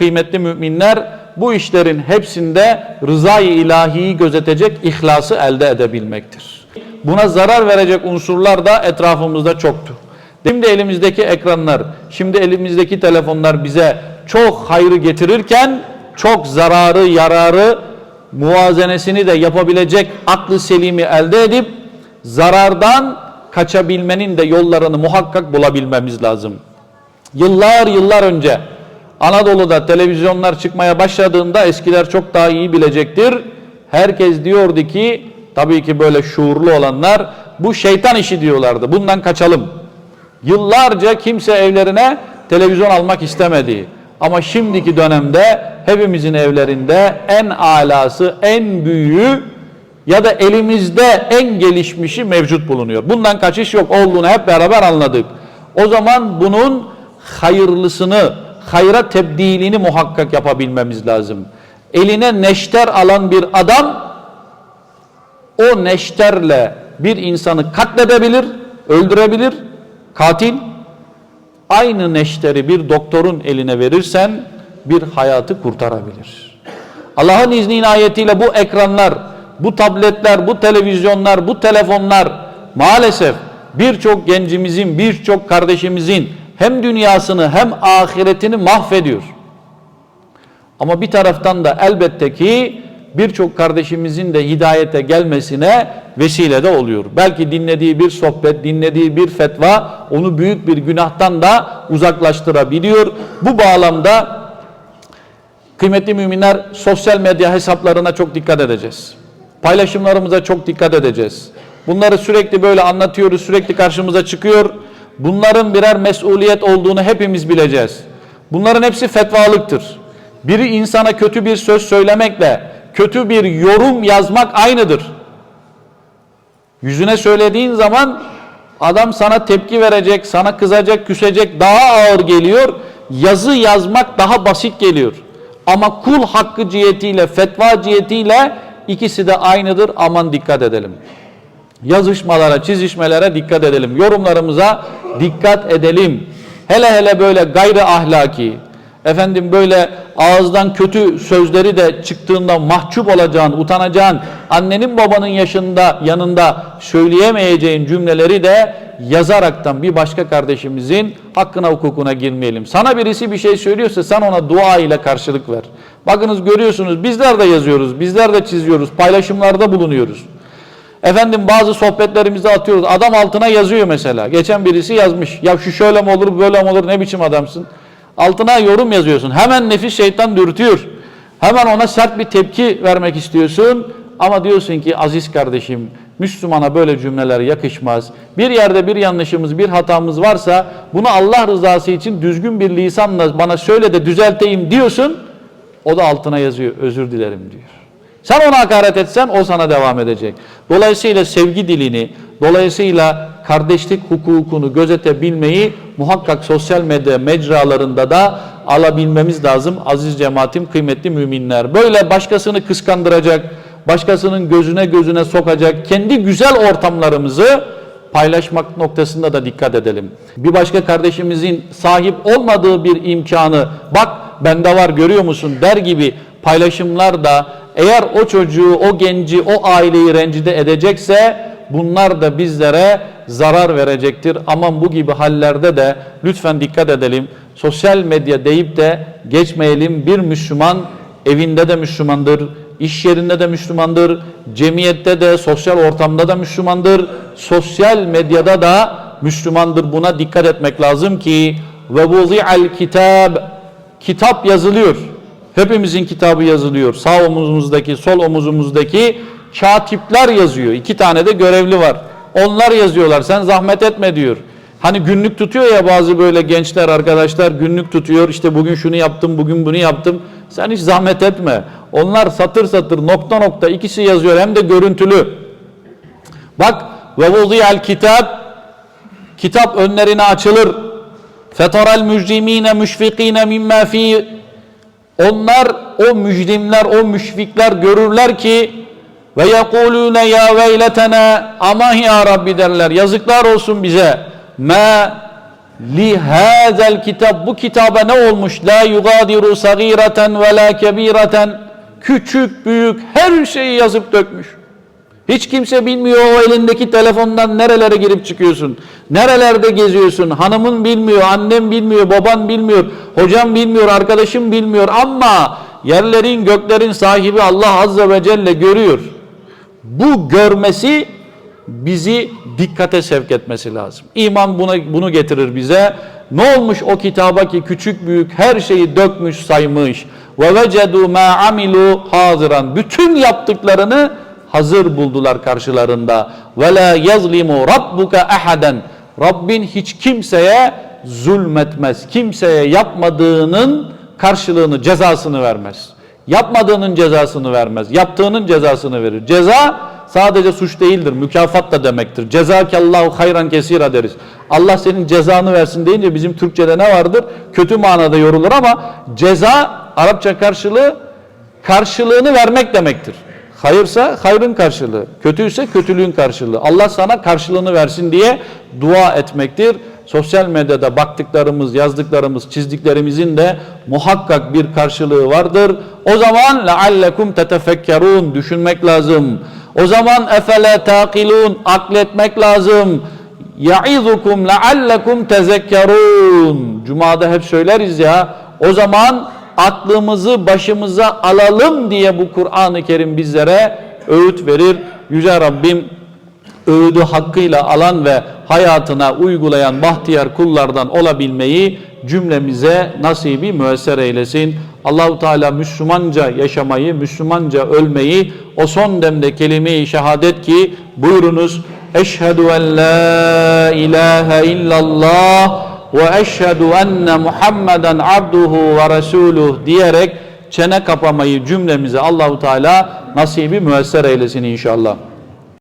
kıymetli müminler bu işlerin hepsinde rızayı ilahiyi gözetecek ihlası elde edebilmektir. Buna zarar verecek unsurlar da etrafımızda çoktu. Şimdi elimizdeki ekranlar, şimdi elimizdeki telefonlar bize çok hayrı getirirken çok zararı, yararı, muvazenesini de yapabilecek aklı selimi elde edip zarardan kaçabilmenin de yollarını muhakkak bulabilmemiz lazım. Yıllar yıllar önce Anadolu'da televizyonlar çıkmaya başladığında eskiler çok daha iyi bilecektir. Herkes diyordu ki tabii ki böyle şuurlu olanlar bu şeytan işi diyorlardı. Bundan kaçalım. Yıllarca kimse evlerine televizyon almak istemedi. Ama şimdiki dönemde hepimizin evlerinde en alası, en büyüğü ya da elimizde en gelişmişi mevcut bulunuyor. Bundan kaçış yok olduğunu hep beraber anladık. O zaman bunun hayırlısını, hayra tebdilini muhakkak yapabilmemiz lazım. Eline neşter alan bir adam o neşterle bir insanı katledebilir, öldürebilir, katil. Aynı neşteri bir doktorun eline verirsen bir hayatı kurtarabilir. Allah'ın izni inayetiyle bu ekranlar, bu tabletler, bu televizyonlar, bu telefonlar maalesef birçok gencimizin, birçok kardeşimizin hem dünyasını hem ahiretini mahvediyor. Ama bir taraftan da elbette ki birçok kardeşimizin de hidayete gelmesine vesile de oluyor. Belki dinlediği bir sohbet, dinlediği bir fetva onu büyük bir günahtan da uzaklaştırabiliyor. Bu bağlamda kıymetli müminler sosyal medya hesaplarına çok dikkat edeceğiz. Paylaşımlarımıza çok dikkat edeceğiz. Bunları sürekli böyle anlatıyoruz, sürekli karşımıza çıkıyor. Bunların birer mesuliyet olduğunu hepimiz bileceğiz. Bunların hepsi fetvalıktır. Biri insana kötü bir söz söylemekle kötü bir yorum yazmak aynıdır. Yüzüne söylediğin zaman adam sana tepki verecek, sana kızacak, küsecek daha ağır geliyor. Yazı yazmak daha basit geliyor. Ama kul hakkı cihetiyle, fetva cihetiyle ikisi de aynıdır. Aman dikkat edelim. Yazışmalara, çizişmelere dikkat edelim. Yorumlarımıza dikkat edelim. Hele hele böyle gayri ahlaki, efendim böyle ağızdan kötü sözleri de çıktığında mahcup olacağın, utanacağın, annenin babanın yaşında yanında söyleyemeyeceğin cümleleri de yazaraktan bir başka kardeşimizin hakkına hukukuna girmeyelim. Sana birisi bir şey söylüyorsa sen ona dua ile karşılık ver. Bakınız görüyorsunuz bizler de yazıyoruz, bizler de çiziyoruz, paylaşımlarda bulunuyoruz. Efendim bazı sohbetlerimizde atıyoruz. Adam altına yazıyor mesela. Geçen birisi yazmış. Ya şu şöyle mi olur, böyle mi olur, ne biçim adamsın? Altına yorum yazıyorsun. Hemen nefis şeytan dürtüyor. Hemen ona sert bir tepki vermek istiyorsun. Ama diyorsun ki aziz kardeşim Müslümana böyle cümleler yakışmaz. Bir yerde bir yanlışımız, bir hatamız varsa bunu Allah rızası için düzgün bir lisanla bana söyle de düzelteyim diyorsun. O da altına yazıyor özür dilerim diyor. Sen ona hakaret etsen o sana devam edecek. Dolayısıyla sevgi dilini, dolayısıyla kardeşlik hukukunu gözetebilmeyi muhakkak sosyal medya mecralarında da alabilmemiz lazım aziz cemaatim, kıymetli müminler. Böyle başkasını kıskandıracak, başkasının gözüne gözüne sokacak kendi güzel ortamlarımızı paylaşmak noktasında da dikkat edelim. Bir başka kardeşimizin sahip olmadığı bir imkanı bak bende var görüyor musun der gibi paylaşımlar da eğer o çocuğu, o genci, o aileyi rencide edecekse bunlar da bizlere zarar verecektir. Aman bu gibi hallerde de lütfen dikkat edelim. Sosyal medya deyip de geçmeyelim. Bir Müslüman evinde de Müslümandır, iş yerinde de Müslümandır, cemiyette de, sosyal ortamda da Müslümandır, sosyal medyada da Müslümandır. Buna dikkat etmek lazım ki ve vuzi'al kitab kitap yazılıyor. Hepimizin kitabı yazılıyor. Sağ omuzumuzdaki, sol omuzumuzdaki katipler yazıyor. İki tane de görevli var. Onlar yazıyorlar. Sen zahmet etme diyor. Hani günlük tutuyor ya bazı böyle gençler arkadaşlar günlük tutuyor. İşte bugün şunu yaptım, bugün bunu yaptım. Sen hiç zahmet etme. Onlar satır satır nokta nokta ikisi yazıyor hem de görüntülü. Bak ve vudiyel kitap kitap önlerine açılır. Fetaral mücrimine müşfikine mimma fi onlar o mücrimler o müşfikler görürler ki ve yekulune ya veyletena aman ya Rabbi derler. Yazıklar olsun bize. Ma li hazel kitap bu kitaba ne olmuş? La yugadiru sagireten ve la kebireten küçük büyük her şeyi yazıp dökmüş. Hiç kimse bilmiyor o elindeki telefondan nerelere girip çıkıyorsun. Nerelerde geziyorsun. Hanımın bilmiyor, annem bilmiyor, baban bilmiyor, hocam bilmiyor, arkadaşım bilmiyor ama yerlerin göklerin sahibi Allah Azze ve Celle görüyor. Bu görmesi bizi dikkate sevk etmesi lazım. İman buna, bunu getirir bize. Ne olmuş o kitaba ki küçük büyük her şeyi dökmüş saymış. Ve vecedu ma amilu haziran. Bütün yaptıklarını hazır buldular karşılarında. Ve la yazlimu rabbuka ahaden. Rabbin hiç kimseye zulmetmez. Kimseye yapmadığının karşılığını, cezasını vermez. Yapmadığının cezasını vermez. Yaptığının cezasını verir. Ceza sadece suç değildir. Mükafat da demektir. Cezakallahu hayran kesira deriz. Allah senin cezanı versin deyince bizim Türkçede ne vardır? Kötü manada yorulur ama ceza Arapça karşılığı karşılığını vermek demektir. Hayırsa hayrın karşılığı, kötüyse kötülüğün karşılığı. Allah sana karşılığını versin diye dua etmektir. Sosyal medyada baktıklarımız, yazdıklarımız, çizdiklerimizin de muhakkak bir karşılığı vardır. O zaman leallekum tetefekkerun düşünmek lazım. O zaman efele taqilun akletmek lazım. Yaizukum leallekum tezekkerun. Cuma'da hep söyleriz ya. O zaman aklımızı başımıza alalım diye bu Kur'an-ı Kerim bizlere öğüt verir. Yüce Rabbim öğüdü hakkıyla alan ve hayatına uygulayan bahtiyar kullardan olabilmeyi cümlemize nasibi müesser eylesin. Allahu Teala Müslümanca yaşamayı, Müslümanca ölmeyi, o son demde kelime-i şehadet ki buyurunuz Eşhedü en la ilahe illallah enne Muhammeden abduhu ve resuluh diyerek çene kapamayı cümlemize Allahu Teala nasibi müesser eylesin inşallah.